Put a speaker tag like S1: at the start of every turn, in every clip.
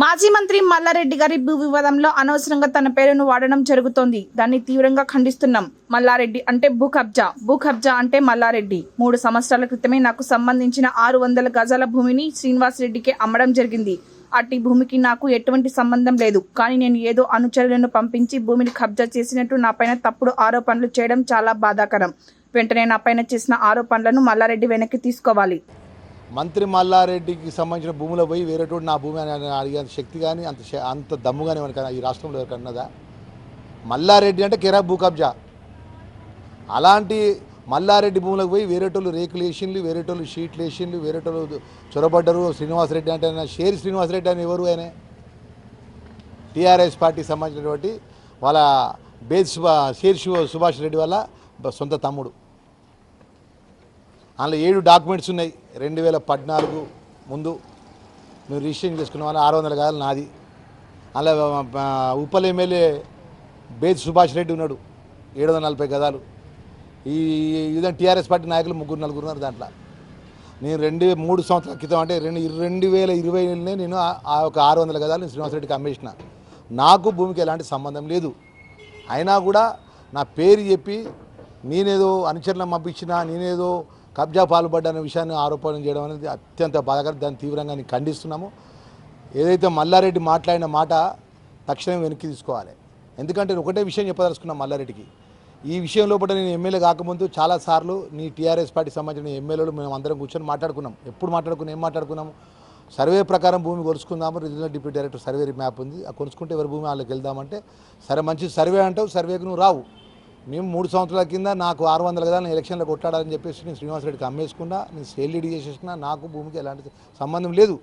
S1: మాజీ మంత్రి మల్లారెడ్డి గారి భూ వివాదంలో అనవసరంగా తన పేరును వాడడం జరుగుతోంది. దాన్ని తీవ్రంగా ఖండిస్తున్నాం. మల్లారెడ్డి అంటే భూ కబ్జా. భూ కబ్జా అంటే మల్లారెడ్డి. మూడు సంవత్సరాల క్రితమే నాకు సంబంధించిన ఆరు వందల గజాల భూమిని శ్రీనివాసరెడ్డికి అమ్మడం జరిగింది. అట్టి భూమికి నాకు ఎటువంటి సంబంధం లేదు. కానీ నేను ఏదో అనుచరులను పంపించి భూమిని కబ్జా చేసినట్టు నాపైన తప్పుడు ఆరోపణలు చేయడం చాలా బాధాకరం. వెంటనే నాపైన చేసిన ఆరోపణలను మల్లారెడ్డి వెనక్కి తీసుకోవాలి.
S2: మంత్రి మల్లారెడ్డికి సంబంధించిన భూమిలో పోయి వేరేటోడు నా భూమి అని అడిగే శక్తి కానీ అంత అంత దమ్ము కానీ ఎవరికైనా ఈ రాష్ట్రంలో ఎవరికన్నదా మల్లారెడ్డి అంటే కెరా భూ కబ్జా. అలాంటి మల్లారెడ్డి భూములకు పోయి వేరేటోళ్ళు రేకులు వేసిండ్లు వేరేటోళ్ళు షీట్లు వేసిండ్లు వేరేటోళ్ళు చొరబడ్డరు శ్రీనివాసరెడ్డి అంటే ఆయన షేర్ శ్రీనివాసరెడ్డి అని ఎవరు ఆయన? టీఆర్ఎస్ పార్టీకి సంబంధించినటువంటి వాళ్ళ బేద్ సుభా షేర్ శివ సుభాష్ రెడ్డి వాళ్ళ సొంత తమ్ముడు. అందులో ఏడు డాక్యుమెంట్స్ ఉన్నాయి. రెండు వేల పద్నాలుగు ముందు మేము రిజిస్ట్రేషన్ చేసుకున్న వాళ్ళు ఆరు వందల గదాలు నాది. అలా ఆ, ఉప్పల్ ఎమ్మెల్యే బేద్ సుభాష్ రెడ్డి ఉన్నాడు. ఏడు వందల నలభై గదాలు. ఈ విధంగా టీఆర్ఎస్ పార్టీ నాయకులు ముగ్గురు నలుగురు ఉన్నారు దాంట్లో. నేను రెండు మూడు సంవత్సరాల క్రితం అంటే రెండు రెండు వేల ఇరవైలోనే నేను ఆ- ఒక ఆరు వందల గదాలు శ్రీనివాసరెడ్డికి అమ్మేసిన. నాకు భూమికి ఎలాంటి సంబంధం లేదు. అయినా కూడా నా పేరు చెప్పి నేనేదో అనుచరులను పంపించిన నేనేదో కబ్జా పాల్పడ్డనే విషయాన్ని ఆరోపణ చేయడం అనేది అత్యంత బాధాకరం. దాన్ని తీవ్రంగా నేను ఖండిస్తున్నాము. ఏదైతే మల్లారెడ్డి మాట్లాడిన మాట తక్షణం వెనక్కి తీసుకోవాలి. ఎందుకంటే నేను ఒకటే విషయం చెప్పదలుచుకున్నాను మల్లారెడ్డికి. ఈ విషయం లోపల నేను ఎమ్మెల్యే కాకముందు చాలాసార్లు నీ టీఆర్ఎస్ పార్టీ సంబంధించిన ఎమ్మెల్యేలు మేము అందరం కూర్చొని మాట్లాడుకున్నాం. ఎప్పుడు మాట్లాడుకున్నాం ఏం మాట్లాడుకున్నాము? సర్వే ప్రకారం భూమి కొలుసుకుందాము regional deputy director survey map ఉంది. ఆ కొలుసుకుంటే ఎవరి భూమి వాళ్ళకి వెళ్దామంటే సరే మంచి సర్వే అంటావు సర్వేకి నువ్వు రావు. మేము మూడు సంవత్సరాల కింద నాకు ఆరు వందల కదా నేను ఎలక్షన్లో కొట్టాడని చెప్పేసి నేను శ్రీనివాసరెడ్డికి అమ్మేసుకున్నా నేను సేల్ డీడీ చేసేసిన నాకు భూమికి ఎలాంటి సంబంధం లేదు.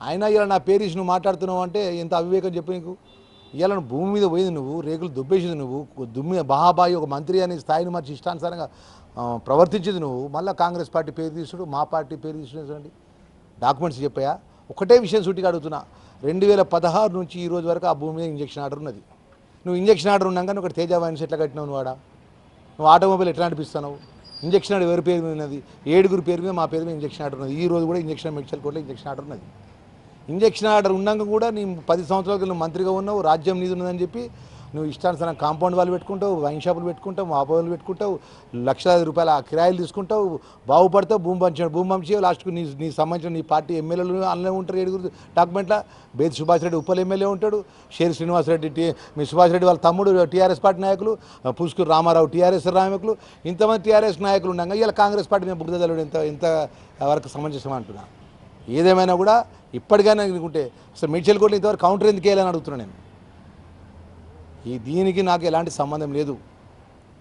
S2: అయినా ఇలా నా పేరు ఇచ్చి నువ్వు మాట్లాడుతున్నావు అంటే ఎంత అవివేకం చెప్పు నీకు? ఇలా భూమి మీద పోయింది నువ్వు రేకులు దుబ్బేసింది నువ్వు దుమ్మి బాహాబాయి ఒక మంత్రి అనే స్థాయిని మార్చి ఇష్టానుసారంగా ప్రవర్తించింది నువ్వు. మళ్ళీ కాంగ్రెస్ పార్టీ పేరు తీసుడు మా పార్టీ పేరు తీసుకునేసండి డాక్యుమెంట్స్ చెప్పాయా? ఒకటే విషయం సూటిగా అడుగుతున్నా. రెండు వేల పదహారు నుంచి ఈ రోజు వరకు ఆ భూమి మీద ఇంజక్షన్ ఆర్డర్ ఉన్నది. నువ్వు ఇంజక్షన్ ఆర్డర్ ఉన్నాక నువ్వు ఒకటి తేజ వైన్స్ ఎట్లా కట్టినావు నువ్వు ఆడ. నువ్వు ఆటోమొబైల్ ఎట్లా నడిపిస్తున్నావు? ఇంజక్షన్ ఆర్డర్ ఎవరి పేరు మీద ఉన్నది? ఏడుగురు పేరు మీద మా పేరు మీద ఇంజక్షన్ ఆర్డర్ ఉన్నది. ఈ రోజు కూడా ఇంజక్షన్ మెడికల్ కోర్టులో ఇంజక్షన్ ఆర్డర్ ఉన్నది. ఇంజక్షన్ ఆర్డర్ ఉన్నాక కూడా నీ పది సంవత్సరాల మంత్రిగా ఉన్నావు రాజ్యం నీది ఉన్నదని చెప్పి నువ్వు ఇష్టానుసారం కాంపౌండ్ వాళ్ళు పెట్టుకుంటావు వైన్ షాపులు పెట్టుకుంటావు మాపోలు పెట్టుకుంటావు లక్షలాది రూపాయల ఆ కిరాయిలు తీసుకుంటావు బాగుపడతావు భూమి పంచాడు భూమి పంచి లాస్ట్కు నీ నీ సంబంధించిన నీ పార్టీ ఎమ్మెల్యేలు అందులో ఉంటారు ఏడుగురు డాక్యుమెంట్ల. బేది సుభాష్ రెడ్డి ఉప్పల్ ఎమ్మెల్యే ఉంటాడు షేరి శ్రీనివాసరెడ్డి టీ మీ సుభాష్ రెడ్డి వాళ్ళ తమ్ముడు టీఆర్ఎస్ పార్టీ నాయకులు పుష్కూరు రామారావు టీఆర్ఎస్ నాయకులు ఇంతమంది టీఆర్ఎస్ నాయకులు ఉండగా ఇలా కాంగ్రెస్ పార్టీ మేము బుద్ధదలుడు ఎంత ఇంత వరకు సమంజసం ఏదేమైనా కూడా ఇప్పటికైనా అనుకుంటే అసలు మిడ్చల్ కోట్లు ఇంతవరకు కౌంటర్ ఎందుకు వేయాలని అడుగుతున్నాను నేను. ఈ దీనికి నాకు ఎలాంటి సంబంధం లేదు.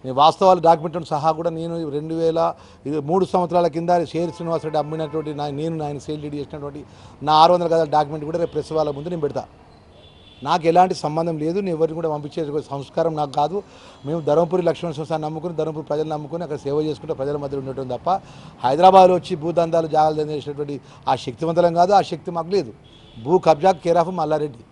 S2: నేను వాస్తవాలు డాక్యుమెంట్లను సహా కూడా నేను రెండు వేల ఇది మూడు సంవత్సరాల కింద షేర్ శ్రీనివాసరెడ్డి అమ్మినటువంటి నా నేను ఆయన సేల్ డీడీ చేసినటువంటి నా ఆరు వందల గదాల డాక్యుమెంట్ కూడా రేపు ప్రెస్ వాళ్ళ ముందు నేను పెడతా. నాకు ఎలాంటి సంబంధం లేదు నేను ఎవరిని కూడా పంపించే సంస్కారం నాకు కాదు. మేము ధర్మపురి లక్ష్మణ సంస్థాన్ని నమ్ముకుని ధర్మపురి ప్రజలు నమ్ముకుని అక్కడ సేవ చేసుకుంటే ప్రజల మధ్య ఉండటం తప్ప హైదరాబాద్లో వచ్చి భూదందాలు జాగాలు చేసినటువంటి ఆ శక్తివంతలం కాదు ఆ శక్తి మాకు లేదు. భూ కబ్జా కేరాఫ్ మల్లారెడ్డి.